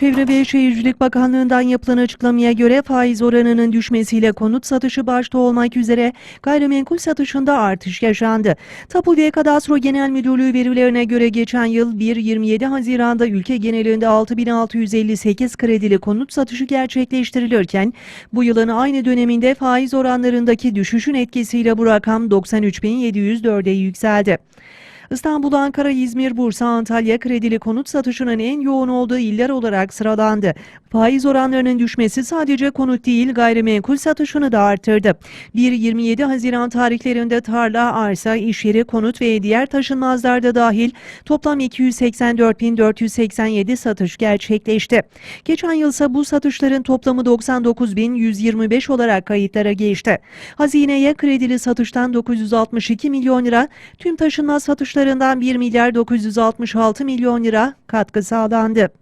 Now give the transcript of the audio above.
Çevre ve Şehircilik Bakanlığı'ndan yapılan açıklamaya göre faiz oranının düşmesiyle konut satışı başta olmak üzere gayrimenkul satışında artış yaşandı. Tapu ve Kadastro Genel Müdürlüğü verilerine göre geçen yıl 1-27 Haziran'da ülke genelinde 6658 kredili konut satışı gerçekleştirilirken bu yılın aynı döneminde faiz oranlarındaki düşüşün etkisiyle bu rakam 93.704'e yükseldi. İstanbul, Ankara, İzmir, Bursa, Antalya kredili konut satışının en yoğun olduğu iller olarak sıralandı. Faiz oranlarının düşmesi sadece konut değil gayrimenkul satışını da artırdı. 1-27 Haziran tarihlerinde tarla, arsa, iş yeri, konut ve diğer taşınmazlarda dahil toplam 284.487 satış gerçekleşti. Geçen yılsa bu satışların toplamı 99.125 olarak kayıtlara geçti. Hazineye kredili satıştan 962 milyon lira, tüm taşınmaz satışlarından 1 milyar 966 milyon lira katkı sağlandı.